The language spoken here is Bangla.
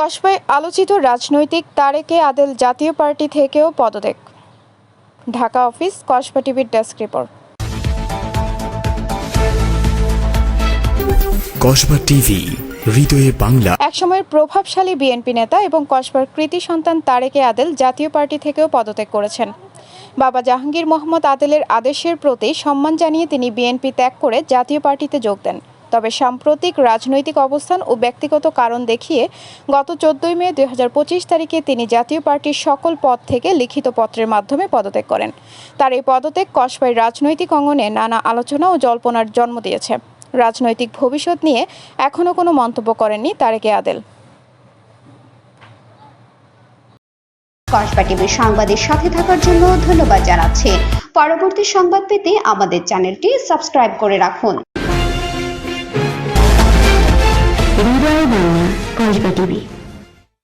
কসবায় আলোচিত রাজনৈতিক তারেকে আদেল জাতীয় পার্টি থেকেও পদত্যাগ। ঢাকা অফিস কসবা টিভির ডেস্ক রিপোর্ট। কসবা টিভি হৃদয়ে বাংলা। একসময়ের প্রভাবশালী বিএনপি নেতা এবং কসবার কৃতি সন্তান তারেকে আদেল জাতীয় পার্টি থেকেও পদত্যাগ করেছেন। বাবা জাহাঙ্গীর মোহাম্মদ আদেলের আদেশের প্রতি সম্মান জানিয়ে তিনি বিএনপি ত্যাগ করে জাতীয় পার্টিতে যোগ দেন। তবে সাম্প্রতিক রাজনৈতিক অবস্থান ও ব্যক্তিগত কারণ দেখিয়ে গত চোদ্দই মে দুই তারিখে তিনি জাতীয় পার্টির সকল পদ থেকে লিখিত পত্রের মাধ্যমে পদত্যাগ করেন। তার এই পদত্যাগ কসবাই রাজনৈতিক অঙ্গনে নানা আলোচনা ও জল্পনার জন্ম দিয়েছে। রাজনৈতিক ভবিষ্যৎ নিয়ে এখনও কোনো মন্তব্য করেননি তারেকে আদেল। কসবা সংবাদের সাথে থাকার জন্য ধন্যবাদ জানাচ্ছি। পরবর্তী সংবাদ পেতে আমাদের চ্যানেলটি সাবস্ক্রাইব করে রাখুন। বাংলা কসবা টিভি।